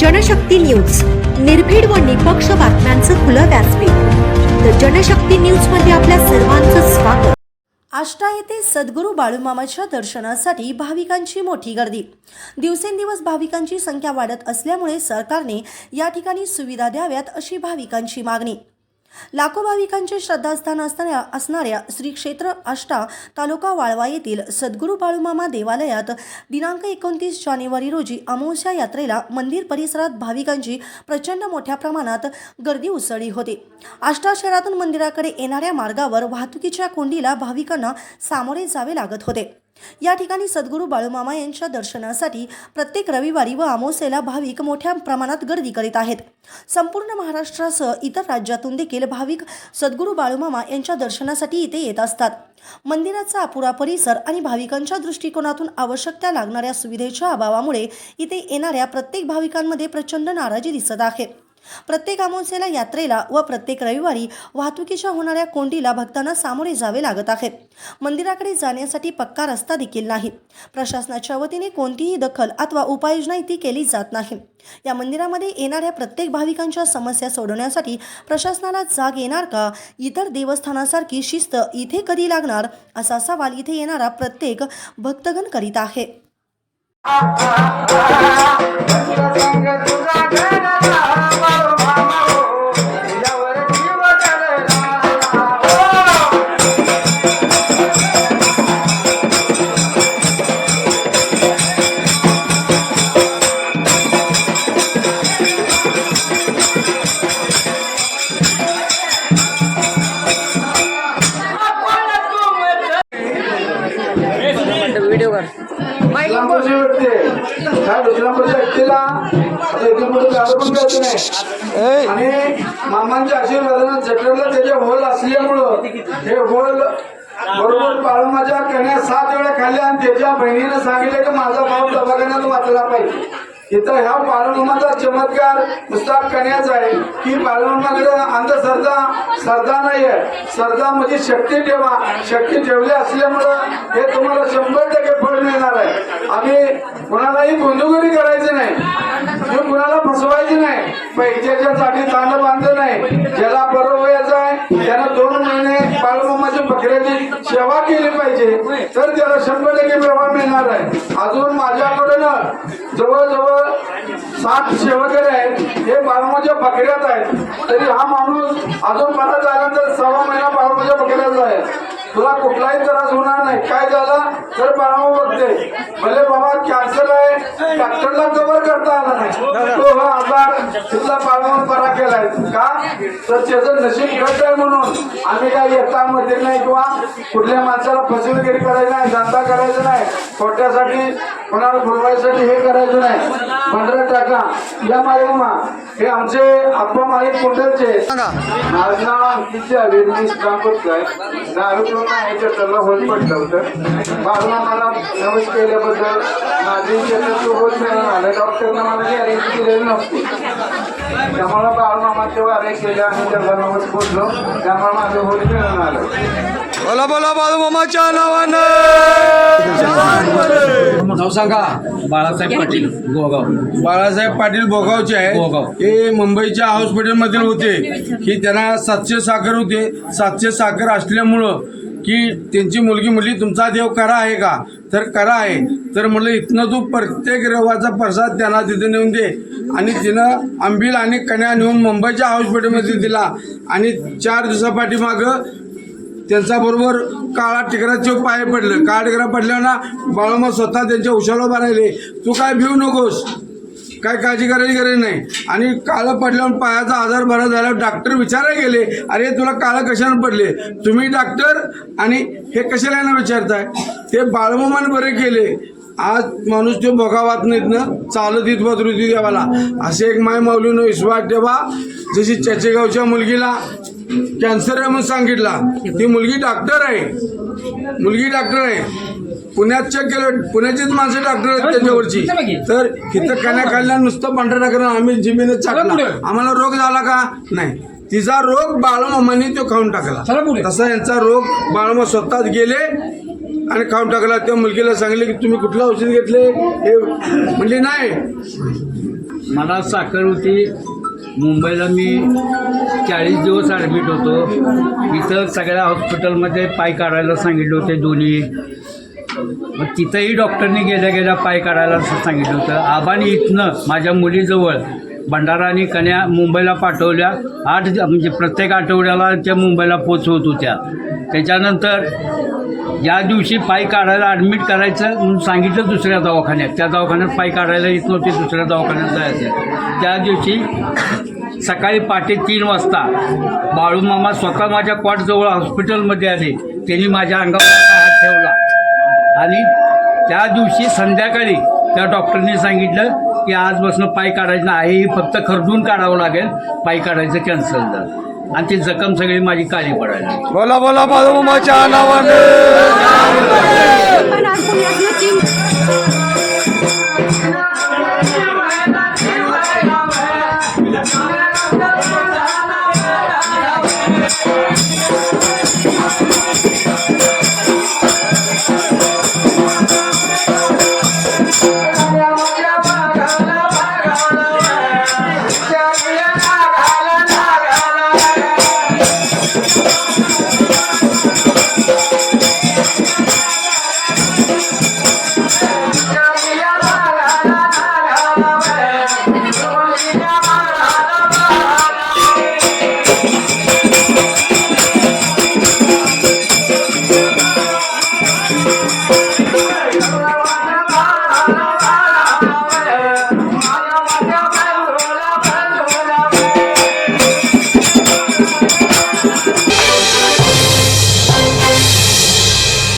Janshakti news. निर्भीड व निपक्ष बातम्यांचं खुलं व्यासपीठ. तर जनशक्ती न्यूजमध्ये आपल्या सर्वांचं स्वागत. आष्टा येथे सद्गुरू बाळूमामाच्या दर्शनासाठी भाविकांची मोठी गर्दी. दिवसेंदिवस भाविकांची संख्या वाढत असल्यामुळे सरकारने या ठिकाणी सुविधा द्याव्यात अशी भाविकांची मागणी. लाखो भाविकांचे श्रद्धास्थान असणाऱ्या असणाऱ्या श्री क्षेत्र आष्टा तालुका वाळवा येथील सद्गुरू बाळूमामा देवालयात दिनांक एकोणतीस जानेवारी रोजी अमावस्या यात्रेला मंदिर परिसरात भाविकांची प्रचंड मोठ्या प्रमाणात गर्दी उसळली होती. आष्टा शहरातून मंदिराकडे येणाऱ्या मार्गावर वाहतुकीच्या कोंडीला भाविकांना सामोरे जावे लागत होते. या ठिकाणी सद्गुरू बाळूमामा यांच्या दर्शनासाठी प्रत्येक रविवारी व अमावस्येला भाविक मोठ्या प्रमाणात गर्दी करीत आहेत. संपूर्ण महाराष्ट्रासह इतर राज्यातून देखील भाविक सद्गुरू बाळूमामा यांच्या दर्शनासाठी इथे येत असतात. मंदिराचा अपुरा परिसर आणि भाविकांच्या दृष्टिकोनातून आवश्यक त्या लागणाऱ्या सुविधेच्या अभावामुळे इथे येणाऱ्या प्रत्येक भाविकांमध्ये प्रचंड नाराजी दिसत आहे. प्रत्येक अमावस्येला यात्रेला व प्रत्येक रविवारी वाहतुकीच्या होणाऱ्या कोंडीला भक्तांना सामोरे जावे लागत आहे मंदिराकडे जाण्यासाठी पक्का रस्ता देखील नाही. प्रशासनाच्या वतीने कोणतीही दखल अथवा उपाययोजना इथे केली जात नाही. या मंदिरामध्ये येणाऱ्या प्रत्येक भाविकांच्या समस्या सोडवण्यासाठी प्रशासनाला जाग येणार का? इतर देवस्थानासारखी शिस्त इथे कधी लागणार? असा सवाल इथे येणारा प्रत्येक भक्तगण करीत आहे. द्यायचं नाही. आणि मामांच्या आशीर्वादानं जठरला त्याचे होल असल्यामुळं हे होल बरोबर बाळमाच्या कन्या सात वेळा खाल्ल्या आणि त्याच्या बहिणीनं सांगितलं की माझा भाऊ दवाखान्यात वाचला पाहिजे. इथं ह्या बाळमामाचा चमत्कार नुसता करण्याचा आहे. की बाळमामाकडे अंधश्रद्धा श्रद्धा नाही आहे श्रद्धा म्हणजे शक्ती ठेवा. शक्ती ठेवली असल्यामुळं हे तुम्हाला शंभर टक्के फळ मिळणार आहे. आम्ही कुणालाही गुंदुगुरी करायची नाही. कुणाला फसवायची नाही. पैशाच्या साठी तांड बांधलं नाही. ज्याला बरोबर बाळमामाच्या बकऱ्याची सेवा केली पाहिजे तर त्याला शंभर टक्के व्यवहार मिळणार आहे. अजून माझ्याकडून जवळजवळ सात सेवकरी आहेत. हे बाळमाच्या बकऱ्यात आहेत. तरी हा माणूस अजून मला झाल्यानंतर सव्वा महिना बाळमाच्या बकऱ्याचा आहे तुला कुठलाही त्रास होणार नाही. काय झालं? तर बाळमा बघते. भले बाबा कॅन्सर आहे. डॉक्टरला कव्हर करता आला नाही. तो हा आजार तिथला बाळमा बरा केलाय. का? तर त्याचं नशीब घट आहे म्हणून. आम्ही काय येता मध्ये नाही किंवा कुठल्या माणसाला फसवेगिरी करायची नाही धंदा करायचा नाही. खोट्यासाठी कोणाला बुडवायसाठी हे करायचं नाही. पंधरा टाका. या मालूमा हे आमचे आप्पा मालिक कुंडलचे माझं नाव अंकित जावेद मी इस्लामपूरचं आहे दारू पिऊन नाही त्याला होल पडलं होतं. बाळूमा मला केल्याबद्दल माझी त्याचं होत मिळून आलं डॉक्टरनं मला गॅरंटी दिलेली नव्हती. त्यामुळे बाळूमामाचे वारे केले आणि त्याला नवस बोललो त्यामुळे माझं होल मिळून आलं. बोला बोला बाळू मामाच्या नावानं. नाव सांगा. बाळासाहेब पाटील गोगाव. बाळासाहेब पाटील भोगावचे भोगाव. आहे हे मुंबईच्या हॉस्पिटलमधील होते. की त्यांना सातशे साखर होते. सातशे साखर असल्यामुळं की त्यांची मुलगी मुली तुमचा देव करा आहे का? तर करा आहे. तर म्हटलं इथनं तू प्रत्येक रवाचा प्रसाद त्यांना तिथे नेऊन दे. आणि तिनं आंबील आणि कन्या नेऊन मुंबईच्या हॉस्पिटलमध्ये दिला. आणि चार दिवसापाठीमागं त्यांचा बरोबर काळा टिकराचे पाय पडलं. काळा टिकरा पडल्यावर ना बाळूमा स्वतः त्यांच्या उशाला राहिले. तू काय भिवू नकोस. काय काळजी करायची गरज नाही. आणि काळं पडल्यावर पायाचा आजार बरा झाल्यावर डॉक्टर विचारायला गेले अरे तुला काळं कशाने पडले? तुम्ही डॉक्टर? आणि हे कशाला ना विचारताय? ते बाळूमामाने बरे केले. आज माणूस तो भोगावात नाहीत ना. चालत येत बदरुती देवाला. असे एक माय माऊलीनं विश्वास ठेवा. जशी चचेगावच्या मुलगीला कॅन्सर आहे म्हणून सांगितला. ती मुलगी डॉक्टर आहे. मुलगी डॉक्टर आहे. पुण्यात चेक केलं. पुण्याचीच माणसं डॉक्टर आहेत त्याच्यावरची. तर इथं कण्या खाल्ल्या नुसतं पांढरा टाकलं आम्ही जिमीने चाकला. आम्हाला रोग झाला का? नाही. तिचा रोग बाळमामाने तो खाऊन टाकला. तसा यांचा रोग बाळमा स्वतःच गेले आणि खाऊन टाकला. त्या मुलगीला सांगितले की तुम्ही कुठलं औषध घेतले? हे म्हणले नाही. मला साखर होती. मुंबईला मी चाळीस दिवस ॲडमिट होतो. इथं सगळ्या हॉस्पिटलमध्ये पाय काढायला सांगितले होते दोन्ही. मग तिथंही डॉक्टरनी गेल्या गेल्या पाय काढायला सांगितलं होतं. आबानी इथनं माझ्या मुलीजवळ भंडारा आणि कन्या मुंबईला पाठवल्या. आठ म्हणजे प्रत्येक आठवड्याला त्या मुंबईला पोचवत होत्या. त्याच्यानंतर ज्या दिवशी पाय काढायला ॲडमिट करायचं म्हणून सांगितलं दुसऱ्या दवाखान्यात. त्या दवाखान्यात पाय काढायला येत नव्हते दुसऱ्या दवाखान्यात जायचं. त्या दिवशी सकाळी पहाटे तीन वाजता बाळूमामा स्वतः माझ्या कॉटजवळ हॉस्पिटलमध्ये आले. त्यांनी माझ्या अंगावर हात ठेवला. आणि त्या दिवशी संध्याकाळी त्या डॉक्टरने सांगितलं की आजपासून पाय काढायचं आहे हे फक्त खरडून काढावं लागेल. पाय काढायचं कॅन्सल झालं. आणि ती जखम सगळी माझी काळी पडायला बोला बोला बाळूमामाच्या नावाने.